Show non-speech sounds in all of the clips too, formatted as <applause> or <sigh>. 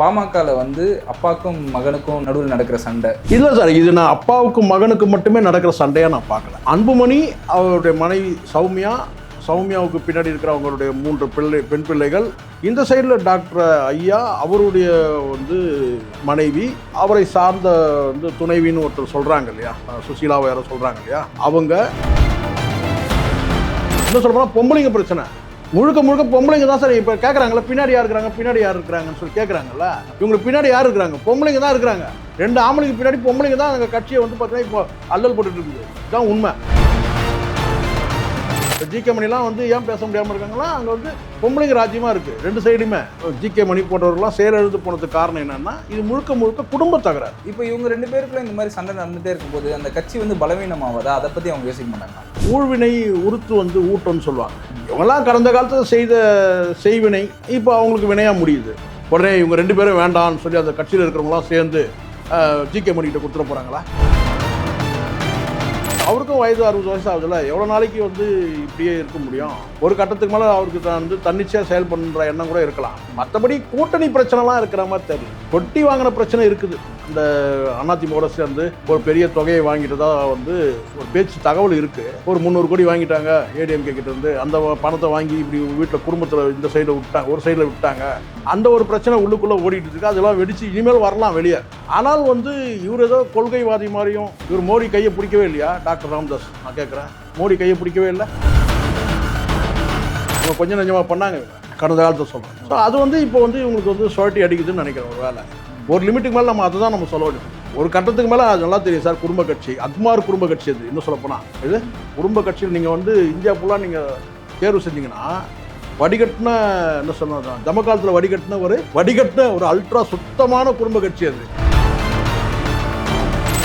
பாமகவில் வந்து அப்பாக்கும் மகனுக்கும் நடுவில் நடக்கிற சண்டை. இல்லை சார் இது நான் அப்பாவுக்கும் மகனுக்கும் மட்டுமே நடக்கிற சண்டையாக நான் பார்க்கல. அன்புமணி அவருடைய மனைவி சௌமியா சௌமியாவுக்கு பின்னாடி இருக்கிறவங்களுடைய மூன்று பிள்ளை பெண் பிள்ளைகள் இந்த சைடில் டாக்டர் ஐயா அவருடைய வந்து மனைவி அவரை சார்ந்த வந்து துணைவின்னு ஒருத்தர் சொல்கிறாங்க இல்லையா? சுசீலாவை யாரோ சொல்கிறாங்க இல்லையா? அவங்க என்ன சொல்கிறோம்னா பொம்பளைங்க பிரச்சனை. முழுக்க முழுக்க பொம்பளைங்க தான் சார். இப்போ கேட்குறாங்களா பின்னாடி யார் இருக்கிறாங்க பின்னாடி யார் இருக்கிறாங்கன்னு சொல்லி கேட்குறாங்கல்ல இவங்களுக்கு பின்னாடி யார் இருக்கிறாங்க? பொம்பளைங்க தான் இருக்கிறாங்க. ரெண்டு ஆம்பளைக்கு பின்னாடி பொம்பளைங்க தான் அந்த கட்சியை வந்து பார்த்தீங்கன்னா இப்போ அல்லல் போட்டுட்டு இருக்குது. இதுதான் உண்மை. ஜிகே மணிலாம் வந்து ஏன் பேச முடியாமல் இருக்காங்களா அங்கே வந்து பொம்பளைங்க ராஜ்யமாக இருக்குது ரெண்டு சைடுமே. ஜிகே மணி போன்றவர்கள்லாம் செயலெழுத்து போனதுக்கு காரணம் என்னன்னா இது முழுக்க முழுக்க குடும்ப தகராறு. இப்போ இவங்க ரெண்டு பேருக்குள்ள இந்த மாதிரி சண்டை நடந்துட்டே இருக்கும்போது அந்த கட்சி வந்து பலவீனமாவதா? அதை பற்றி அவங்க யோசிக்க மாட்டாங்க ஊழ்வினை உருத்து வந்து ஊட்டம்னு சொல்லுவாங்க. இவங்கெல்லாம் கடந்த காலத்தில் செய்த செய்வினை இப்போ அவங்களுக்கு வினையாக முடியுது. உடனே இவங்க ரெண்டு பேரும் வேண்டாம்னு சொல்லி அந்த கட்சியில் இருக்கிறவங்களாம் சேர்ந்து ஜிகே மணிக்கிட்ட கொடுத்துட போகிறாங்களா அவருக்கும் வயது அறுபது வயசு ஆகுதுல்ல எவ்வளோ நாளைக்கு வந்து இப்படியே இருக்க முடியும்? ஒரு கட்டத்துக்கு மேலே அவருக்கு தான் வந்து தன்னிச்சையாக செயல்படுற எண்ணம் கூட இருக்கலாம். மற்றபடி கூட்டணி பிரச்சனைலாம் இருக்கிற மாதிரி தெரியும் கொட்டி வாங்கின பிரச்சனை இருக்குது. இந்த அதிமுக சேர்ந்து ஒரு பெரிய தொகையை வாங்கிட்டதா வந்து ஒரு பேச்சு தகவல் இருக்குது ஒரு முந்நூறு கோடி வாங்கிட்டாங்க ஏடிஎம்கே கிட்ட இருந்து. அந்த பணத்தை வாங்கி இப்படி வீட்டில் குடும்பத்தில் இந்த சைடில் விட்டாங்க ஒரு சைடில் விட்டாங்க அந்த ஒரு பிரச்சனை உள்ளுக்குள்ளே ஓடிட்டு இருக்கு. அதெல்லாம் வெடிச்சு இனிமேல் வரலாம் வெளியே. ஆனால் வந்து இவர் ஏதோ கொள்கைவாதி மாதிரியும் இவர் மோடி கையை பிடிக்கவே இல்லையா? டாக்டர் ராம்தாஸ் நான் கேட்குறேன். மோடி கையை பிடிக்கவே இல்லை. இவங்க கொஞ்சம் நஞ்சமாக பண்ணாங்க. கடந்த காலத்தை சொல்கிறேன் ஸோ அது வந்து இப்போ வந்து இவங்களுக்கு வந்து சுழட்டி அடிக்குதுன்னு நினைக்கிறேன் ஒரு வேலை ஒரு லிமிட்டுக்கு மேலே நம்ம அதை தான் நம்ம சொல்ல வேண்டும். ஒரு கட்டத்துக்கு மேலே அது நல்லா தெரியும் சார் குடும்ப கட்சி. அக்மார் குடும்ப கட்சி அது. இன்னும் சொல்லப்போனால் இது குடும்ப கட்சியில் நீங்கள் வந்து இந்தியா ஃபுல்லாக நீங்கள் தேர்வு செஞ்சீங்கன்னா வடிகட்டின என்ன சொன்னா தம காலத்தில் வடிகட்டின ஒரு வடிகட்டின ஒரு அல்ட்ரா சுத்தமான குடும்ப கட்சி அது.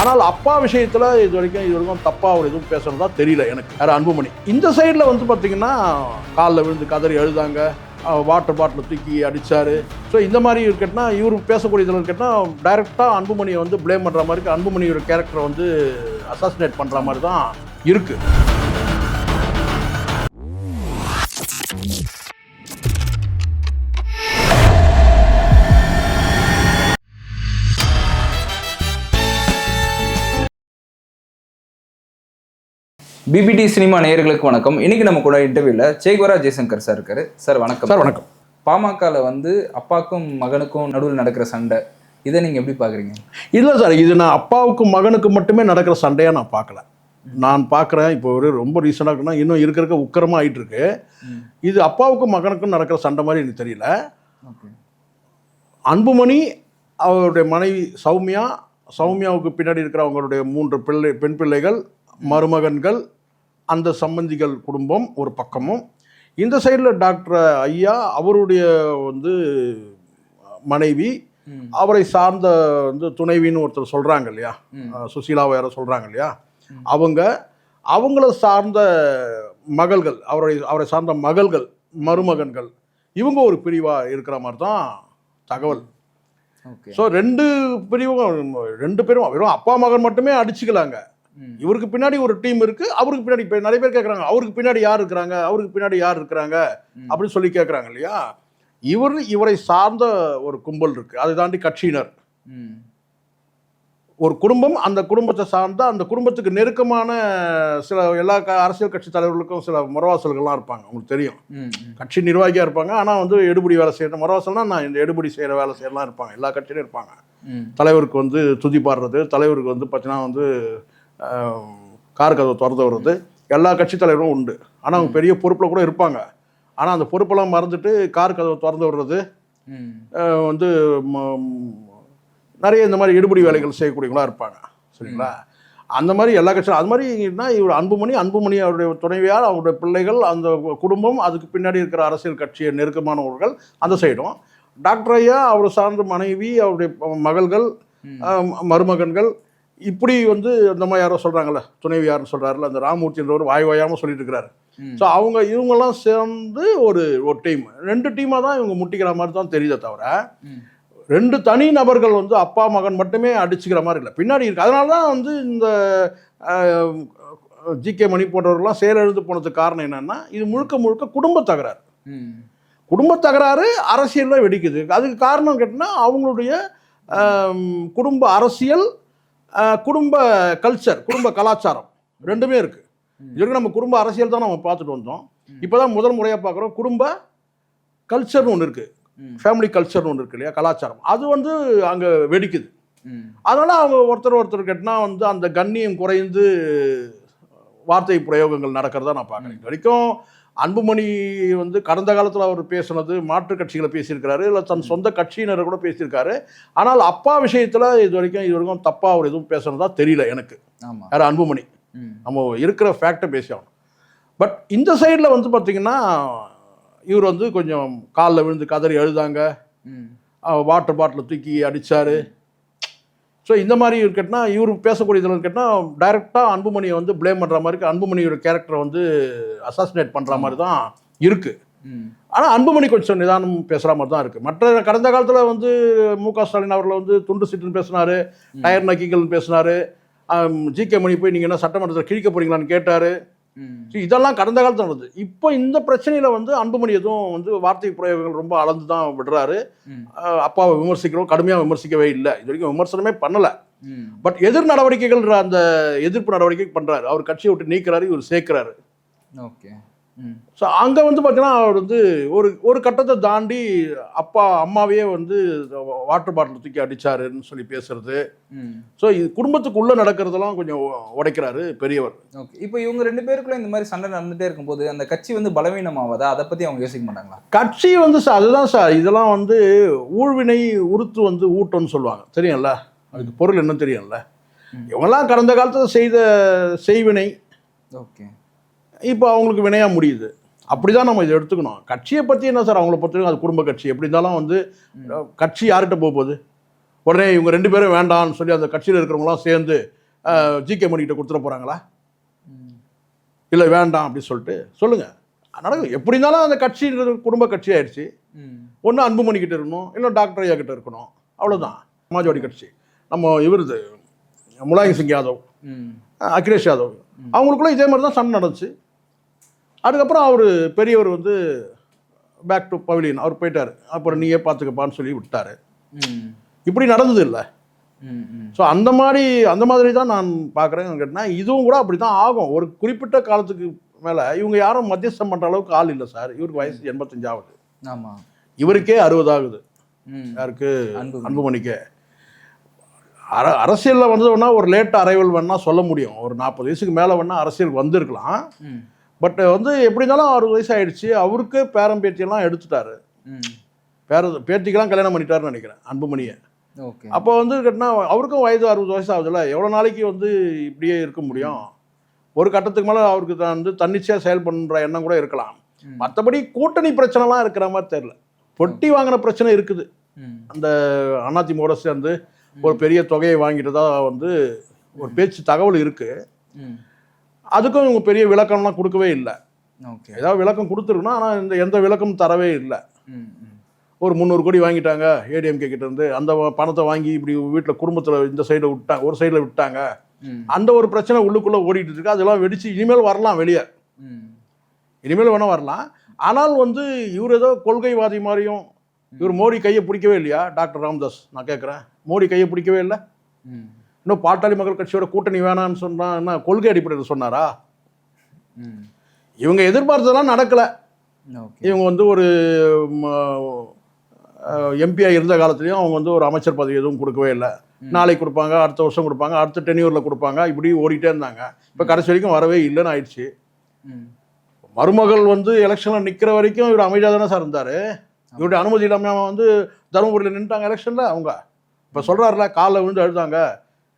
ஆனால் அப்பா விஷயத்தில் இது வரைக்கும் இது வரைக்கும் தப்பாக அவர் எதுவும் பேசுறதா தெரியல எனக்கு. யார் அன்புமணி. இந்த சைடில் வந்து பார்த்தீங்கன்னா காலில் விழுந்து கதறி எழுதாங்க வாட்டர் பாட்டில் தூக்கி அடித்தார் ஸோ இந்த மாதிரி இருக்கட்டினா இவர் பேசக்கூடியதில் இருக்கட்டினா டைரெக்டாக அன்புமணியை வந்து ப்ளேம் பண்ணுற மாதிரி அன்புமணியோட கேரக்டரை வந்து அசாசினேட் பண்ணுற மாதிரி தான் இருக்குது பிபிடி சினிமா நேயர்களுக்கு வணக்கம். இன்னைக்கு நம்ம கூட இன்டர்வியூல சேகுவரா ஜெய்சங்கர் சார் இருக்காரு. சார் வணக்கம். சார் வணக்கம். பாமகவில் வந்து அப்பாக்கும் மகனுக்கும் நடுவில் நடக்கிற சண்டை இதை நீங்க எப்படி பாக்குறீங்க? இல்லை சார் இது நான் அப்பாவுக்கும் மகனுக்கும் மட்டுமே நடக்கிற சண்டையாக நான் பார்க்கல நான் பார்க்குறேன் இப்போ ஒரு ரொம்ப ரீசெண்டாக இருக்குன்னா இன்னும் இருக்க இருக்க உக்கரமாக ஆயிட்டு இருக்கு இது அப்பாவுக்கும் மகனுக்கும் நடக்கிற சண்டை மாதிரி எனக்கு தெரியல. அன்புமணி அவருடைய மனைவி சௌமியா சௌமியாவுக்கு பின்னாடி இருக்கிற அவங்களுடைய மூன்று பிள்ளை பெண் பிள்ளைகள் மருமகன்கள் அந்த சம்பந்திகள் குடும்பம் ஒரு பக்கமும். இந்த சைடில் டாக்டர் ஐயா அவருடைய வந்து மனைவி. அவரை சார்ந்த வந்து துணைவின்னு ஒருத்தர் சொல்கிறாங்க இல்லையா? சுசீலாவை யாரோ சொல்கிறாங்க இல்லையா? அவங்க அவங்கள சார்ந்த மகள்கள் அவரை அவரை சார்ந்த மகள்கள் மருமகன்கள் இவங்க ஒரு பிரிவாக இருக்கிற மாதிரி தான் தகவல். ஓகே. ஸோ ரெண்டு பிரிவும் ரெண்டு பேரும் வெறும் அப்பா மகன் மட்டுமே அடிச்சுக்கலாங்க. இவருக்கு பின்னாடி ஒரு டீம் இருக்கு அவருக்கு பின்னாடி இப்போ நிறைய பேர் கேட்குறாங்க அவருக்கு பின்னாடி யார் இருக்கிறாங்க அவருக்கு பின்னாடி யார் இருக்கிறாங்க. அப்படின்னு சொல்லி கேட்குறாங்க இல்லையா? இவர் இவரை சார்ந்த ஒரு கும்பல் இருக்கு. அதை தாண்டி கட்சியினர். ஒரு குடும்பம் அந்த குடும்பத்தை சார்ந்த அந்த குடும்பத்துக்கு நெருக்கமான சில எல்லா அரசியல் கட்சி தலைவர்களுக்கும் சில முறவாசல்கள்லாம் இருப்பாங்க. உங்களுக்கு தெரியும். கட்சி நிர்வாகியாக இருப்பாங்க. ஆனால் வந்து எடுபடி வேலை செய்யணும் முறவாசல்னா நான் இந்த எடுபடி செய்கிற வேலை செய்யலாம் இருப்பாங்க. எல்லா கட்சியிலும் இருப்பாங்க. தலைவருக்கு வந்து துதி பாடுறது தலைவருக்கு வந்து பார்த்தீங்கன்னா வந்து கார் கதவை திறந்து விடுறது எல்லா கட்சி தலைவரும் உண்டு. ஆனால் அவங்க பெரிய பொறுப்பில் கூட இருப்பாங்க. ஆனால் அந்த பொறுப்பெல்லாம் மறந்துட்டு கார் கதவை திறந்து விடுறது வந்து நிறைய இந்த மாதிரி எடுபடி வேலைகள் செய்யக்கூடியவங்களா இருப்பாங்க. சரிங்களா? அந்த மாதிரி எல்லா கட்சியும் அது மாதிரினா இவர் அன்புமணி அன்புமணி அவருடைய துணைவியார் அவருடைய பிள்ளைகள் அந்த குடும்பம் அதுக்கு பின்னாடி இருக்கிற அரசியல் கட்சியை நெருக்கமானவர்கள் அந்த சைடும். டாக்டர் ஐயா அவர் சார்ந்த மனைவி அவருடைய மகள்கள் மருமகன்கள் இப்படி வந்து அந்த மாதிரி யாரோ சொல்கிறாங்கல்ல துணைவியார்னு சொல்கிறாருல அந்த ராமூர்த்தின்றவர் வாய் வாயாமல் சொல்லிட்டு இருக்கிறாரு. ஸோ அவங்க இவங்கெல்லாம் சேர்ந்து ஒரு ஒரு டீம் ரெண்டு டீமாக தான் இவங்க முட்டிக்கிற மாதிரி தான் தெரியுதே தவிர. ரெண்டு தனி நபர்கள் வந்து அப்பா மகன் மட்டுமே அடிச்சுக்கிற மாதிரி இல்லை பின்னாடி இருக்கு அதனால தான் வந்து இந்த ஜிகே மணி போன்றவர்கள்லாம் செயலெழுந்து போனதுக்கு காரணம் என்னன்னா இது முழுக்க முழுக்க குடும்ப தகராறு. குடும்ப தகராறு அரசியலில் வெடிக்குது அதுக்கு காரணம் கேட்டினா அவங்களுடைய குடும்ப அரசியல் குடும்ப கல்ச்சர் குடும்ப கலாச்சாரம் ரெண்டுமே இருக்குது இது வரைக்கும் நம்ம குடும்ப அரசியல் தான் நம்ம பார்த்துட்டு வந்தோம். இப்போ தான் முதல் முறையாக பார்க்குறோம் குடும்ப கல்ச்சர்னு ஒன்று இருக்குது. ஃபேமிலி கல்ச்சர்னு ஒன்று இருக்கு இல்லையா? கலாச்சாரம். அது வந்து அங்கே வெடிக்குது. அதனால் அவங்க ஒருத்தர் ஒருத்தர் கேட்டினா வந்து அந்த கண்ணியம் குறைந்து வார்த்தை பிரயோகங்கள் நடக்கிறதா நான் பார்க்குறேன். இது வரைக்கும் அன்புமணி வந்து கடந்த காலத்தில் அவர் பேசுனது மாற்றுக் கட்சிகளை பேசியிருக்கிறாரு இல்லை தன் சொந்த கட்சியினரை கூட பேசியிருக்காரு. ஆனால் அப்பா விஷயத்தில் இது வரைக்கும் இது வரைக்கும் தப்பாக அவர் எதுவும் பேசுனதா தெரியல எனக்கு. யார்? அன்புமணி. நம்ம இருக்கிற ஃபேக்டை பேசி ஆகணும். பட் இந்த சைடில் வந்து பார்த்தீங்கன்னா இவர் வந்து கொஞ்சம் காலில் விழுந்து கதறி அழுதாங்க. ம். வாட்டர் பாட்டில் தூக்கி அடிச்சாரு. ஸோ இந்த மாதிரி கேட்டினா இவர் பேசக்கூடியதில் கேட்டால் டைரெக்டாக அன்புமணியை வந்து ப்ளேம் பண்ணுற மாதிரி இருக்கு. அன்புமணியோட கேரக்டரை வந்து அசாசினேட் பண்ணுற மாதிரி தான் இருக்குது. ஆனால் அன்புமணி கொஞ்சம் நிதானம் பேசுகிற மாதிரி தான் இருக்குது மற்ற கடந்த காலத்தில் வந்து மு க ஸ்டாலின் அவர்கள் வந்து துண்டு சீட்டுன்னு பேசினாரு டயர் நக்கிகள் பேசினாரு. ஜி கே மணி போய் நீங்கள் என்ன சட்டமன்றத்தில் கிழிக்க போறீங்களான்னு கேட்டார். இதெல்லாம் கடந்த காலத்தில் நடந்தது. இப்போ இந்த பிரச்சனையில் வந்து அன்புமணி எதுவும் வந்து வார்த்தை பிரயோகங்கள் ரொம்ப அளந்து தான் விடுறாரு. அப்பாவை விமர்சிக்கிறோம். கடுமையாக விமர்சிக்கவே இல்லை. இது வரைக்கும் விமர்சனமே பண்ணலை. பட் எதிர் நடவடிக்கைகள்ன்ற அந்த எதிர்ப்பு நடவடிக்கை பண்ணுறாரு அவர் கட்சியை விட்டு நீக்கிறாரு இவர் சேர்க்கிறாரு. ஓகே. ஸோ அங்கே வந்து பார்த்தீங்கன்னா அவர் வந்து ஒரு ஒரு கட்டத்தை தாண்டி அப்பா அம்மாவையே வந்து வாட்டர் பாட்டில் தூக்கி அடிச்சாருன்னு சொல்லி பேசுறது. ஸோ இது குடும்பத்துக்குள்ளே நடக்கிறதெல்லாம் கொஞ்சம் உடைக்கிறாரு பெரியவர். ஓகே. இப்போ இவங்க ரெண்டு பேருக்குள்ள இந்த மாதிரி சண்டை நடந்துட்டே இருக்கும்போது அந்த கட்சி வந்து பலவீனமாவதா? அதை பத்தி அவங்க யோசிக்க மாட்டாங்களா? கட்சி வந்து சார் அதுதான் சார். இதெல்லாம் வந்து ஊழ்வினை உருத்து வந்து ஊட்டம்னு சொல்லுவாங்க. தெரியும்ல? அதுக்கு பொருள் என்ன தெரியும்ல. இவங்கெல்லாம் கடந்த காலத்தில் செய்த செய்வினை. ஓகே. இப்போ அவங்களுக்கு வினையாக முடியுது. அப்படிதான் நம்ம இதை எடுத்துக்கணும். கட்சியை பற்றி என்ன சார் அவங்கள பொறுத்தவரைக்கும் அது குடும்ப கட்சி? எப்படி இருந்தாலும் வந்து கட்சி யார்கிட்ட போக போகுது? உடனே இவங்க ரெண்டு பேரும் வேண்டாம்னு சொல்லி அந்த கட்சியில் இருக்கிறவங்களாம் சேர்ந்து ஜி கே மணிக்கிட்ட கொடுத்துட போகிறாங்களா. இல்லை வேண்டாம் அப்படின்னு சொல்லிட்டு சொல்லுங்கள் நடக்கும் எப்படி இருந்தாலும் அந்த கட்சின்றது குடும்ப கட்சி ஆயிடுச்சு. ஒன்று அன்புமணி கிட்ட இருக்கணும் இல்லை டாக்டர் ஐயா கிட்ட இருக்கணும். அவ்வளோதான் சமாஜ்வாடி கட்சி. நம்ம இவருது முலாயம் சிங் யாதவ் அகிலேஷ் யாதவ். அவங்களுக்குள்ள இதே மாதிரி தான் சண்டை நடந்துச்சு. அதுக்கப்புறம் அவர் பெரியவர் வந்து பேக் டு பவிலியன் அவர் போயிட்டார். அப்புறம் நீயே பார்த்துக்கப்பான்னு சொல்லி விட்டார். இப்படி நடந்தது இல்லை. ஸோ அந்த மாதிரி அந்த மாதிரி தான் நான் பார்க்குறேன்னு கேட்டினா இதுவும் கூட அப்படி தான் ஆகும். ஒரு குறிப்பிட்ட காலத்துக்கு மேலே இவங்க யாரும் மத்தியஸ்தம் பண்ணுற அளவுக்கு ஆள் இல்லை சார். இவருக்கு வயசு எண்பத்தஞ்சு ஆகுது ஆமா. இவருக்கே அறுபது ஆகுது ம். யாருக்கு? அன்புமணி. அன்புமணிக்கு. அர அரசியலில் வந்ததுன்னா ஒரு லேட் அரைவல் வேணால் சொல்ல முடியும். ஒரு நாற்பது வயசுக்கு மேலே வேணால் அரசியல் வந்திருக்கலாம். பட் வந்து எப்படி இருந்தாலும் அறுபது வயசு ஆயிடுச்சு அவருக்கு பேரம் பேத்தியெல்லாம் எடுத்துட்டாரு. பேர பேத்திக்கெல்லாம் கல்யாணம் பண்ணிட்டாருன்னு நினைக்கிறேன் அன்புமணியை. அப்போ வந்து கேட்டினா அவருக்கும் வயது அறுபது வயசு ஆகுதுல்ல எவ்வளோ நாளைக்கு வந்து இப்படியே இருக்க முடியும்? ஒரு கட்டத்துக்கு மேலே அவருக்கு தான் வந்து தன்னிச்சையாக செயல் பண்ணுற எண்ணம் கூட இருக்கலாம். மற்றபடி கூட்டணி பிரச்சனைலாம் இருக்கிற மாதிரி தெரில பொட்டி வாங்கின பிரச்சனை இருக்குது. அந்த அதிமுக சேர்ந்து ஒரு பெரிய தொகையை வாங்கிட்டதா வந்து ஒரு பேச்சு தகவல் இருக்கு. ம். அதுக்கும் இவங்க பெரிய விளக்கம்லாம் கொடுக்கவே இல்லை. ஓகே. ஏதாவது விளக்கம் கொடுத்துருக்கணும் ஆனால் இந்த எந்த விளக்கமும் தரவே இல்லை. ஒரு முந்நூறு கோடி வாங்கிட்டாங்க ஏடிஎம்கே கிட்ட இருந்து அந்த பணத்தை வாங்கி இப்படி வீட்டில் குடும்பத்தில் இந்த சைடில் விட்டாங்க ஒரு சைடில் விட்டாங்க. அந்த ஒரு பிரச்சனை உள்ளுக்குள்ளே ஓடிட்டு இருக்கு. அதெல்லாம் வெடிச்சு இனிமேல் வரலாம் வெளியே. இனிமேல் வேணால் வரலாம். ஆனால் வந்து இவர் ஏதோ கொள்கைவாதி மாதிரியும் இவர் மோடி கையை பிடிக்கவே இல்லையா? டாக்டர் ராமதாஸ் நான் கேட்குறேன் மோடி கையை பிடிக்கவே இல்லை. இன்னும் பாட்டாளி மக்கள் கட்சியோட கூட்டணி வேணாம்னு சொன்னா என்ன கொள்கை அடிப்படையில் சொன்னாரா. இவங்க எதிர்பார்த்ததெல்லாம் நடக்கலை. இவங்க வந்து ஒரு எம்பியாக இருந்த காலத்துலேயும் அவங்க வந்து ஒரு அமைச்சர் பதவி எதுவும் கொடுக்கவே இல்லை. நாளைக்கு கொடுப்பாங்க அடுத்த வருஷம் கொடுப்பாங்க அடுத்த டென்யூரில் கொடுப்பாங்க இப்படி ஓடிட்டே இருந்தாங்க. இப்போ கடைசி வரைக்கும் வரவே இல்லைன்னு ஆயிடுச்சு. மருமகள் வந்து எலெக்ஷனில் நிற்கிற வரைக்கும் இவர் அமைதியாக தானே சார் இருந்தார்? இவருடைய அனுமதி இல்லாமல் வந்து தருமபுரியில் நின்றுட்டாங்க எலெக்ஷனில் அவங்க. இப்போ சொல்கிறாருல காலைல விழுந்து அழுதாங்க.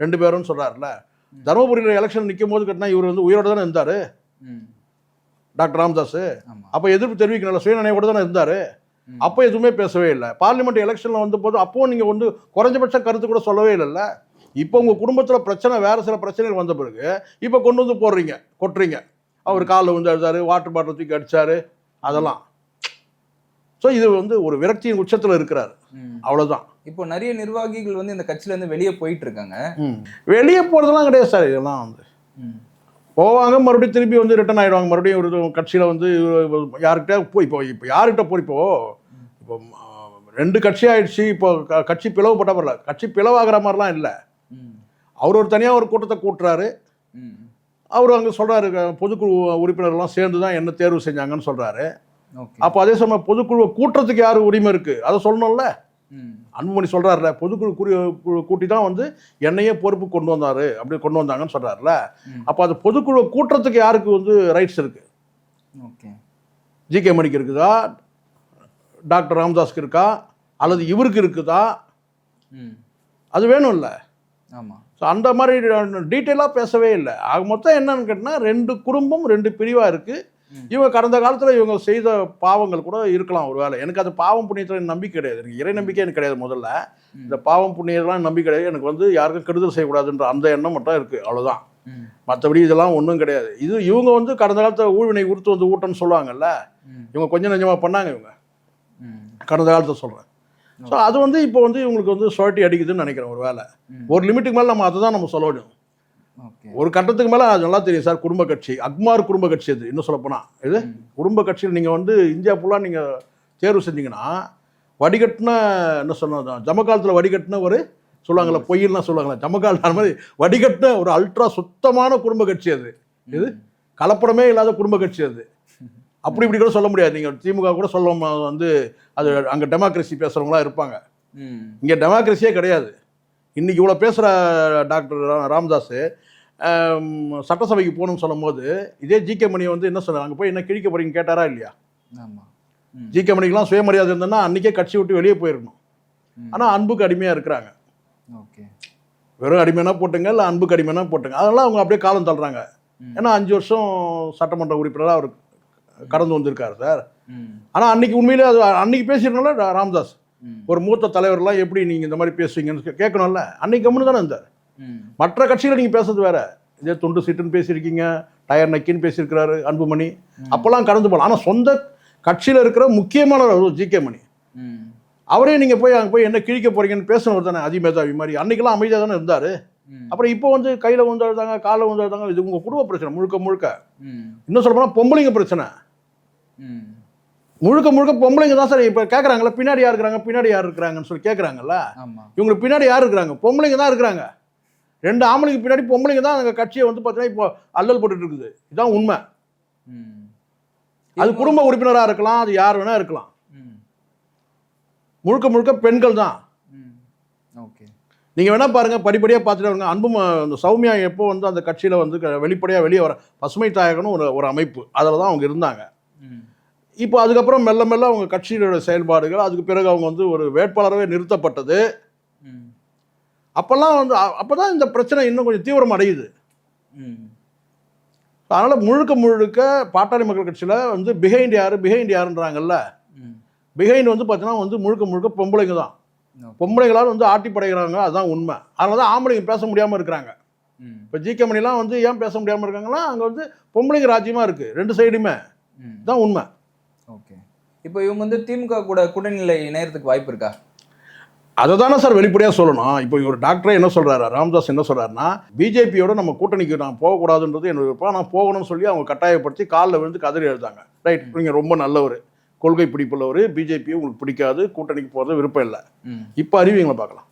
ரெண்டு பேரும் சொல்கிறாருல தருமபுரியில் எலெக்ஷன் நிற்கும் போது கட்டினா இவர் வந்து உயிரோட தானே இருந்தார். டாக்டர் ராமதாஸ் அப்போ எதிர்ப்பு தெரிவிக்கணும்ல சுயநினைவோட தானே இருந்தார். அப்போ எதுவுமே பேசவே இல்லை. பார்லிமெண்ட் எலெக்ஷனில் வந்த போது அப்போவும் நீங்கள் வந்து குறைஞ்சபட்ச கருத்து கூட சொல்லவே இல்லைல்ல? இப்போ உங்கள் குடும்பத்தில் பிரச்சனை வேறு சில பிரச்சனைகள் வந்த பிறகு இப்போ கொண்டு வந்து போடுறீங்க கொட்டுறீங்க. அவர் காலில் வந்து அடிச்சாரு வாட்டர் பாட்டில் தூக்கி அடிச்சாரு அதெல்லாம். ஸோ இது வந்து ஒரு விரக்தியின் உச்சத்தில் இருக்கிறார். அவ்வளோதான் இப்போ நிறைய நிர்வாகிகள் வந்து இந்த கட்சியில இருந்து வெளியே போயிட்டு இருக்காங்க வெளியே போகிறதெல்லாம் கிடையாது சார் இதெல்லாம் வந்து. போவாங்க மறுபடியும் திருப்பி வந்து ரிட்டர்ன் ஆயிடுவாங்க. மறுபடியும் ஒரு கட்சியில் வந்து யாருக்கிட்ட போய் இப்போ இப்போ யார்கிட்ட போய் இப்போ இப்போ ரெண்டு கட்சி ஆயிடுச்சு இப்போ கட்சி பிளவுபட்ட வரல கட்சி பிளவாகிற மாதிரிலாம் இல்லை. அவர் ஒரு தனியாக ஒரு கூட்டத்தை கூட்டுறாரு. ம். அவர் அங்கே சொல்கிறாரு பொதுக்குழு உறுப்பினர்லாம் சேர்ந்து தான் என்ன தேர்வு செஞ்சாங்கன்னு சொல்கிறாரு அப்போ அதே சமயம் பொதுக்குழு கூட்டுறதுக்கு யார் உரிமை இருக்குது அதை சொல்லணும்ல. அன்புமணி சொல்கிறாருல பொதுக்குழு கூறி கூட்டி தான் வந்து என்னையே பொறுப்பு கொண்டு வந்தார் அப்படி கொண்டு வந்தாங்கன்னு சொல்கிறாருல. அப்போ அது பொதுக்குழு கூட்டுறதுக்கு யாருக்கு வந்து ரைட்ஸ் இருக்குது ஓகே. ஜிகே மணிக்கு இருக்குதா? டாக்டர் ராமதாஸ்க்கு இருக்கா? அல்லது இவருக்கு இருக்குதா? ம். அது வேணும்ல. ஆமாம் ஸோ அந்த மாதிரி டீட்டெயிலாக பேசவே இல்லை. ஆக மொத்தம் என்னன்னு கேட்டால் ரெண்டு குடும்பம் ரெண்டு பிரிவாக இருக்குது. இவங்க கடந்த காலத்தில் இவங்க செய்த பாவங்கள் கூட இருக்கலாம் ஒரு வேளை. எனக்கு அது பாவம் புண்ணியத்தில் நம்பிக்கை கிடையாது. எனக்கு இறை நம்பிக்கை எனக்கு கிடையாது முதல்ல. இந்த பாவம் புண்ணியெல்லாம் நம்பிக்கை கிடையாது. எனக்கு வந்து யாருக்கும் கெடுதல் செய்யக்கூடாதுன்ற அந்த எண்ணம் மட்டும் இருக்குது அவ்வளோதான் மற்றபடி இதெல்லாம் ஒன்றும் கிடையாது. இது இவங்க வந்து கடந்த காலத்தில் ஊழ்வினை உறுத்து வந்து ஊட்டன்னு சொல்லுவாங்கல்ல. இவங்க கொஞ்சம் நெஞ்சமாக பண்ணாங்க இவங்க. கடந்த காலத்தை சொல்கிறேன் ஸோ அது வந்து இப்போ வந்து இவங்களுக்கு வந்து சுழட்டி அடிக்குதுன்னு நினைக்கிறேன் ஒரு வேலை. ஒரு லிமிட்டுக்கு மேலே நம்ம அதை தான் நம்ம சொல்லணும். ஓகே ஒரு கட்டத்துக்கு மேலே அது நல்லா தெரியும் சார் குடும்ப கட்சி. அக்மார் குடும்ப கட்சி அது இன்னும் சொல்லப்போனால் இது. குடும்ப கட்சியில் நீங்கள் வந்து இந்தியா ஃபுல்லாக நீங்கள் தேர்வு செஞ்சீங்கன்னா வடிகட்டின என்ன சொன்னது ஜமகாலத்தில் வடிகட்டின ஒரு சொல்லுவாங்கல்ல பொய்யெல்லாம் சொல்லுவாங்கல்ல ஜமகால் அந்த மாதிரி வடிகட்டின ஒரு அல்ட்ரா சுத்தமான குடும்ப கட்சி அது. இது கலப்படமே இல்லாத குடும்ப கட்சி அது. <laughs> அப்படி இப்படி கூட சொல்ல முடியாது. நீங்கள் திமுக கூட சொல்ல வந்து அது அங்கே டெமோக்ரஸி பேசுகிறவங்களாம் இருப்பாங்க. இங்கே டெமோக்ரஸியே கிடையாது. இன்னைக்கு இவ்வளோ பேசுகிற டாக்டர் ராமதாஸ் சட்டசபைக்கு போகணும்னு சொல்லும்போது இதே ஜிகே மணியை வந்து என்ன சொன்னாங்க அங்கே போய் என்ன கிழிக்க போறீங்க கேட்டாரா இல்லையா? ஆமாம் ம். ஜிகே மணிக்கெலாம் சுயமரியாதை இருந்ததுன்னா அன்றைக்கே கட்சி விட்டு வெளியே போயிருக்கணும் ம். ஆனால் அன்புக்கு அடிமையாக இருக்கிறாங்க. ஓகே. வெறும் அடிமைனா போட்டுங்க இல்லை அன்புக்கு அடிமைனா போட்டுங்க. அதெல்லாம் அவங்க அப்படியே காலம் தள்ளுறாங்க. ஏன்னா அஞ்சு வருஷம் சட்டமன்ற உறுப்பினராக அவர் கடந்து வந்திருக்காரு சார். ஆனால் அன்னைக்கு உண்மையிலே அது அன்னைக்கு பேசியிருக்கோம்ல ரா- ராமதாஸ் ஒரு மூத்த தலைவர்லாம் எப்படி நீங்கள் இந்த மாதிரி பேசுவீங்கன்னு கே- கேட்கணும்ல. அன்னைக்கு கம்முன்னு தானே இருந்தார். மற்ற கட்சியில் நீங்கள் பேசுறது வேற. இதே துண்டு சீட்டுன்னு பேசியிருக்கீங்க டயர் நக்கின்னு பேசியிருக்கிறாரு அன்புமணி. அப்போல்லாம் கடந்து போகலாம் ஆனால் சொந்த கட்சியில் இருக்கிற முக்கியமான ஜிகே மணி. ம். அவரே நீங்கள் போய் அங்கே போய் என்ன கிழிக்க போறீங்கன்னு பேசணும் தானே அதிமேதாவி மாதிரி. அன்னைக்கெல்லாம் அமைதியாக தானே இருந்தார். அப்புறம் இப்போ வந்து கையில் வந்து எழுதாங்க காலில் வந்து எழுதாங்க இது உங்கள் குடும்ப பிரச்சனை முழுக்க முழுக்க. இன்னும் சொல்ல போனால் பொம்பளைங்க பிரச்சனை. முழுக்க முழுக்க பொம்பளைங்க தான் சார். இப்போ கேட்குறாங்களா பின்னாடி யார் இருக்கிறாங்க பின்னாடி யார் இருக்கிறாங்கன்னு சொல்லி கேட்குறாங்கல்ல இவங்களுக்கு பின்னாடி யார் இருக்கிறாங்க? பொம்பளைங்க தான் இருக்கிறாங்க. ரெண்டு ஆம்பளைக்கு பின்னாடி பொம்பளைங்க தான் அந்த கட்சியை வந்து பார்த்தீங்கன்னா இப்போ அல்லல் போட்டுட்டு இருக்குது இதுதான் உண்மை அது குடும்ப உறுப்பினராக இருக்கலாம் அது யார் வேணா இருக்கலாம். முழுக்க முழுக்க பெண்கள் தான். ஓகே. நீங்கள் வேணா பாருங்க படிப்படியாக பார்த்துட்டு வருங்க அன்பு ம- அந்த சௌமியா எப்போ வந்து அந்த கட்சியில் வந்து வெளிப்படையாக வெளியே வர பசுமை தாயகம்னு ஒரு ஒரு அமைப்பு. அதில் தான் அவங்க இருந்தாங்க. இப்போ அதுக்கப்புறம் மெல்ல மெல்ல அவங்க கட்சியிலோட செயல்பாடுகள் அதுக்கு பிறகு அவங்க வந்து ஒரு வேட்பாளராகவே நிறுத்தப்பட்டது. அப்போல்லாம் வந்து அப்போ தான் இந்த பிரச்சனை இன்னும் கொஞ்சம் தீவிரம் அடையுது. அதனால் முழுக்க முழுக்க பாட்டாளி மக்கள் கட்சியில் வந்து பிஹைண்ட் யார் பிஹைண்ட் யாருன்றாங்கல்ல? பிஹைண்ட் வந்து பார்த்தீங்கன்னா வந்து முழுக்க முழுக்க பொம்பளைங்க தான். ஓகே. பொம்பளைகளால் வந்து ஆட்டி படைக்கிறாங்க அதுதான் உண்மை. அதனால தான் ஆம்பளைங்க பேச முடியாமல் இருக்கிறாங்க. இப்போ ஜிகே மணிலாம் வந்து ஏன் பேச முடியாமல் இருக்காங்கன்னா அங்கே வந்து பொம்பளைங்க ராஜ்யமாக இருக்குது ரெண்டு சைடுமே. தான் உண்மை. ஓகே. இப்போ இவங்க வந்து திமுக கூட கூட்டணியில் இணையறதுக்கு வாய்ப்பு இருக்கா? அதை தானே சார் வெளிப்படையாக சொல்லணும். இப்போ ஒரு டாக்டரே என்ன சொல்கிறாரு ராமதாஸ் என்ன சொல்கிறாருன்னா பிஜேபியோட நம்ம கூட்டணிக்கு நான் போகக்கூடாதுன்றது என்னோட விருப்பம். நான் போகணும்னு சொல்லி அவங்க கட்டாயப்படுத்தி காலில் விழுந்து கதறி எழுதாங்க. ரைட். நீங்கள் ரொம்ப நல்லவர். கொள்கை பிடிப்புள்ளவர். பிஜேபி உங்களுக்கு பிடிக்காது. கூட்டணிக்கு போகிறது விருப்பம் இல்லை. இப்போ அறிவிங்களா பார்க்கலாம்?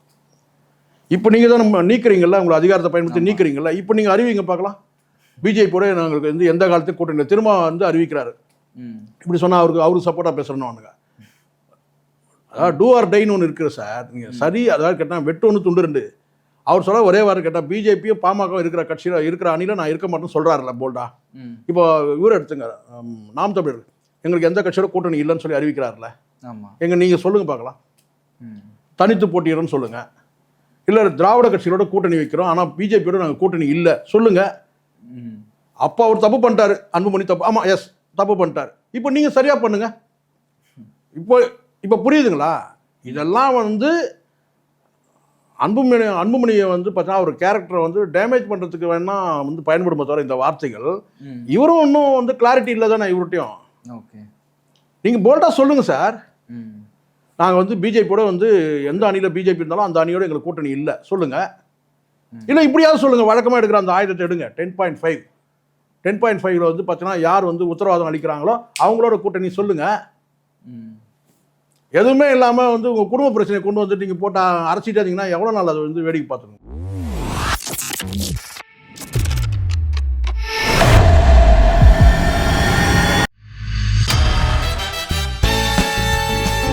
இப்போ நீங்கள் தான் நம்ம நீக்கிறீங்கல்ல உங்களை அதிகாரத்தை பயன்படுத்தி நீக்கிறீங்கல்ல இப்போ நீங்கள் அறிவிங்க பார்க்கலாம்? பிஜேபியோட நாங்களுக்கு வந்து எந்த காலத்தையும் கூட்டணி திரும்ப வந்து அறிவிக்கிறாரு. இப்படி சொன்னால் அவருக்கு அவருக்கு சப்போர்ட்டாக பேசுகிறேன்னு அதாவது டூ ஆர் டைன்னு ஒன்று இருக்குது சார். நீங்கள் சரி அதாவது கேட்டால் வெட்டு ஒன்று துண்டு ரெண்டு. அவர் சொல்ல ஒரே வாரம் கேட்டால் பிஜேபியும் பாமக இருக்கிற கட்சியில் இருக்கிற அணியில் நான் இருக்க மாட்டேன்னு சொல்கிறாருல போல்டா இப்போ இவர் எடுத்துங்க. நாம் தமிழர். எங்களுக்கு எந்த கட்சியோட கூட்டணி இல்லைன்னு சொல்லி அறிவிக்கிறார்ல ஆமாம் எங்க நீங்கள் சொல்லுங்கள் பார்க்கலாம். தனித்து போட்டியிடன்னு சொல்லுங்கள் இல்லை திராவிட கட்சிகளோட கூட்டணி வைக்கிறோம் ஆனால் பிஜேபியோட நாங்கள் கூட்டணி இல்லை. சொல்லுங்கள் அப்போ அவர் தப்பு பண்ணிட்டாரு. அன்புமணி தப்பு ஆமாம் எஸ் தப்பு பண்ணிட்டாரு. இப்போ நீங்கள் சரியாக பண்ணுங்க. இப்போ இப்போ புரியுதுங்களா? இதெல்லாம் வந்து அன்புமணி அன்புமணியை வந்து பார்த்தீங்கன்னா ஒரு கேரக்டரை வந்து டேமேஜ் பண்ணுறதுக்கு வேணா வந்து பயன்படுமே தவிர இந்த வார்த்தைகள் இவரும் இன்னும் வந்து கிளாரிட்டி இல்லை தானே இவர்கிட்டையும்? ஓகே. நீங்கள் போல்டாக சொல்லுங்கள் சார் நாங்கள் வந்து பிஜேபியோட வந்து எந்த அணியில் பிஜேபி இருந்தாலும் அந்த அணியோட எங்களுக்கு கூட்டணி இல்லை. சொல்லுங்கள். இல்லை இப்படியாவது சொல்லுங்கள் வழக்கமாக எடுக்கிற அந்த ஆயுதத்தை எடுங்க. Ten point five ten point ஃபைவ்ல வந்து பார்த்தீங்கன்னா யார் வந்து உத்தரவாதம் அளிக்கிறாங்களோ அவங்களோட கூட்டணி சொல்லுங்க. ம். எதுவுமே இல்லாமல் வந்து உங்கள் குடும்ப பிரச்சனையை கொண்டு வந்துட்டு நீங்கள் போட்டால் அரைச்சிட்டாதீங்கன்னா எவ்வளோ நாள் அது வந்து வேடிக்கை பார்த்துருங்க